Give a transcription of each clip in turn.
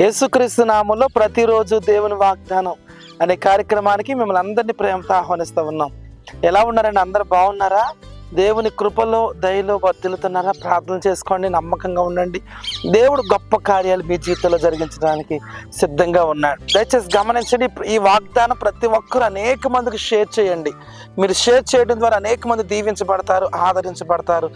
యేసుక్రీస్తు నామంలో ప్రతిరోజు దేవుని వాగ్దానం అనే కార్యక్రమానికి మిమ్మల్ని అందరినీ ప్రేమతో ఆహ్వానిస్తూ ఉన్నాం. ఎలా ఉన్నారండి? అందరు బాగున్నారా? దేవుని కృపలో దయలో వర్తిల్లుతున్నారా ప్రార్థన చేసుకోండి నమ్మకంగా ఉండండి. దేవుడు గొప్ప కార్యాలు మీ జీవితంలో జరిగించడానికి సిద్ధంగా ఉన్నాడు. దయచేసి గమనించండి ఈ వాగ్దానం ప్రతి ఒక్కరు అనేక మందికి షేర్ చేయండి. మీరు షేర్ చేయడం ద్వారా అనేక మంది దీవించబడతారు ఆదరించబడతారు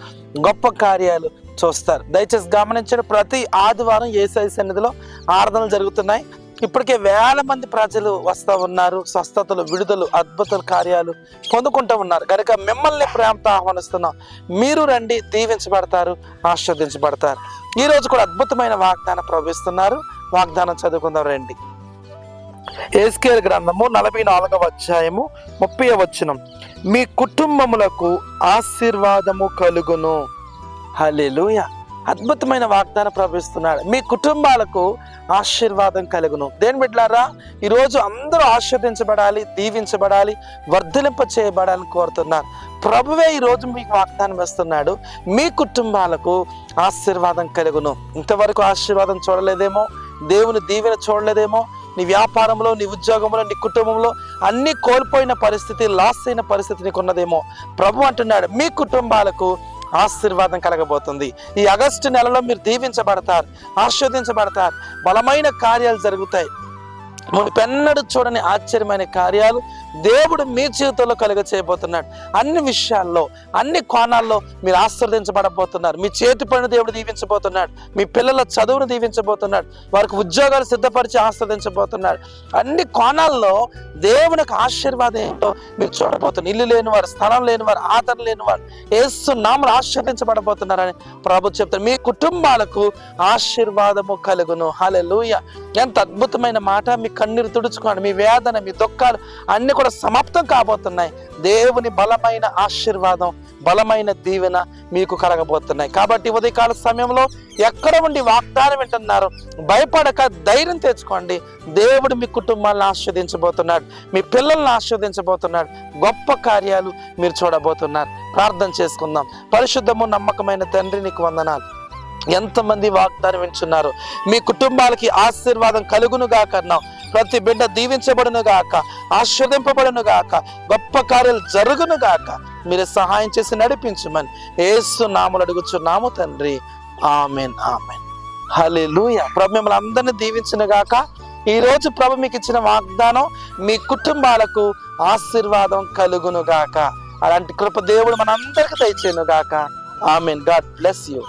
గొప్ప కార్యాలు చూస్తారు. దయచేసి గమనించండి ప్రతి ఆదివారం ఏసఐ సన్నిధిలో ఆరాధనలు జరుగుతున్నాయి. ఇప్పటికే వేల మంది ప్రజలు వస్తూ ఉన్నారు. స్వస్థతలు విడుదలు అద్భుత కార్యాలు పొందుకుంటూ ఉన్నారు. కనుక మిమ్మల్ని ప్రేమతో ఆహ్వానిస్తున్నాం. మీరు రండి దీవించబడతారు ఆస్వాదించబడతారు ఈరోజు కూడా అద్భుతమైన వాగ్దానం ప్రవేశిస్తున్నారు వాగ్దానం చదువుకుందాం రండి. ఏస్కేల్ గ్రంథము నలభై నాలుగవ అధ్యాయము ముప్పై వచనం. మీ కుటుంబములకు ఆశీర్వాదము కలుగును. హల్లెలూయ. అద్భుతమైన వాగ్దానం ప్రవేశిస్తున్నాడు మీ కుటుంబాలకు ఆశీర్వాదం కలుగును. దేని బిడ్డారా ఈరోజు అందరూ ఆశీర్వదించబడాలి దీవించబడాలి వర్ధలింప చేయబడాలని కోరుతున్నారు ప్రభువే ఈరోజు మీకు వాగ్దానం వేస్తున్నాడు. మీ కుటుంబాలకు ఆశీర్వాదం కలుగును. ఇంతవరకు ఆశీర్వాదం చూడలేదేమో దేవుని దీవెన చూడలేదేమో నీ వ్యాపారంలో నీ ఉద్యోగంలో నీ కుటుంబంలో అన్నీ కోల్పోయిన పరిస్థితి లాస్ అయిన పరిస్థితి నీకు ఉన్నదేమో ప్రభు అంటున్నాడు మీ కుటుంబాలకు ఆశీర్వాదం కలగబోతుంది. ఈ ఆగస్టు నెలలో మీరు దీవించబడతారు ఆస్వాదించబడతారు బలమైన కార్యాలు జరుగుతాయి. మునిపెన్నడు చూడని ఆశ్చర్యమైన కార్యాలు దేవుడు మీ జీవితంలో కలుగ చేయబోతున్నాడు. అన్ని విషయాల్లో అన్ని కోణాల్లో మీరు ఆశీర్వదించబడబోతున్నారు మీ చేతి పని దేవుడు దీవించబోతున్నాడు. మీ పిల్లల చదువును దీవించబోతున్నాడు. వారికి ఉద్యోగాలు సిద్ధపరిచి ఆశ్రదించబోతున్నాడు. అన్ని కోణాల్లో దేవునికి ఆశీర్వాదం ఏంటో మీరు చూడబోతున్నారు. ఇల్లు లేని వారు స్థలం లేని వారు ఆదరణ లేని వారు ఏసు నామలు ఆశీర్వదించబడబోతున్నారని ప్రభు చెప్తారు. మీ కుటుంబాలకు ఆశీర్వాదము కలుగును. హల్లెలూయా. ఎంత అద్భుతమైన మాట మీ కన్నీరు తుడుచుకోండి మీ వేదన మీ దుఃఖాలు అన్ని కూడా సమాప్తం కాబోతున్నాయి. దేవుని బలమైన ఆశీర్వాదం బలమైన దీవెన మీకు కలగబోతున్నాయి. కాబట్టి ఉదయకాల సమయంలో ఎక్కడ ఉండి వాగ్దానం వింటున్నారు? భయపడక ధైర్యం తెచ్చుకోండి. దేవుడు మీ కుటుంబాలను ఆస్వాదించబోతున్నాడు మీ పిల్లల్ని ఆస్వాదించబోతున్నాడు గొప్ప కార్యాలు మీరు చూడబోతున్నారు. ప్రార్థన చేసుకుందాం. పరిశుద్ధము నమ్మకమైన తండ్రి నీకు వందనాలు. ఎంతమంది వాగ్దానం వింటున్నారు? మీ కుటుంబాలకి ఆశీర్వాదం కలుగునుగా కన్నాం ప్రతి బిడ్డ దీవించబడును గాక ఆస్వాదింపబడును గాక గొప్ప కార్యాలు జరుగును గాక. మీరు సహాయం చేసి నడిపించమని ఏసు నాములు అడుగుచున్నాము తండ్రి. Amen amen. లూయ ప్రభు మిమ్మల్ని అందరినీ దీవించును గాక. ఈ రోజు ప్రభు మీకు ఇచ్చిన వాగ్దానం మీ కుటుంబాలకు ఆశీర్వాదం కలుగును గాక. అలాంటి కృప దేవుడు మనందరికీ దయచేయను గాక. ఆమెన్. God bless you.